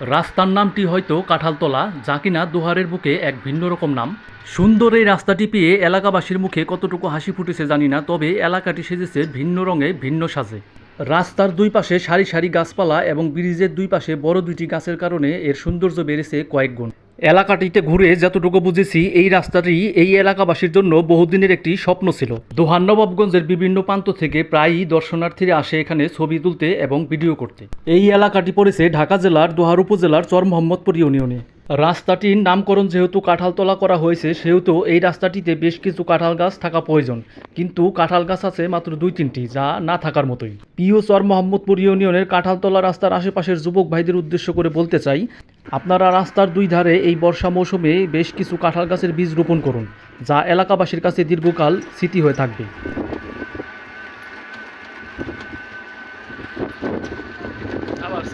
রাস্তার নামটি হয়তো কাঁঠালতলা, যা কিনা দোহারের বুকে এক ভিন্ন রকম নাম। সুন্দর এই রাস্তাটি পেয়ে এলাকাবাসীর মুখে কতটুকু হাসি ফুটেছে জানি না, তবে এলাকাটি সেজেছে ভিন্ন রঙে ভিন্ন সাজে। রাস্তার দুই পাশে সারি সারি গাছপালা এবং ব্রিজের দুই পাশে বড় দুইটি গাছের কারণে এর সৌন্দর্য বেড়েছে কয়েক গুণ। এলাকাটিতে ঘুরে যতটুকু বুঝেছি, এই রাস্তাটি এই এলাকাবাসীর জন্য বহুদিনের একটি স্বপ্ন ছিল। দোহান নবাবগঞ্জের বিভিন্ন প্রান্ত থেকে প্রায়ই দর্শনার্থীরা আসে এখানে ছবি তুলতে এবং ভিডিও করতে। এই এলাকাটি পড়েছে ঢাকা জেলার, দোহার উপজেলার চর মোহাম্মদপুর ইউনিয়নে। রাস্তাটির নামকরণ যেহেতু কাঁঠালতলা করা হয়েছে, সেহেতু এই রাস্তাটিতে বেশ কিছু কাঁঠাল গাছ থাকা প্রয়োজন। কিন্তু কাঁঠাল গাছ আছে মাত্র দুই তিনটি, যা না থাকার মতোই। পিও চর মোহাম্মদপুর ইউনিয়নের কাঁঠালতলা রাস্তার আশেপাশের যুবক ভাইদের উদ্দেশ্য করে বলতে চাই, আপনারা রাস্তার দুই ধারে এই বর্ষা মৌসুমে বেশ কিছু কাঁঠাল গাছের বীজ রোপণ করুন, যা এলাকাবাসীর কাছে দীর্ঘকাল স্মৃতি হয়ে থাকবে। আবার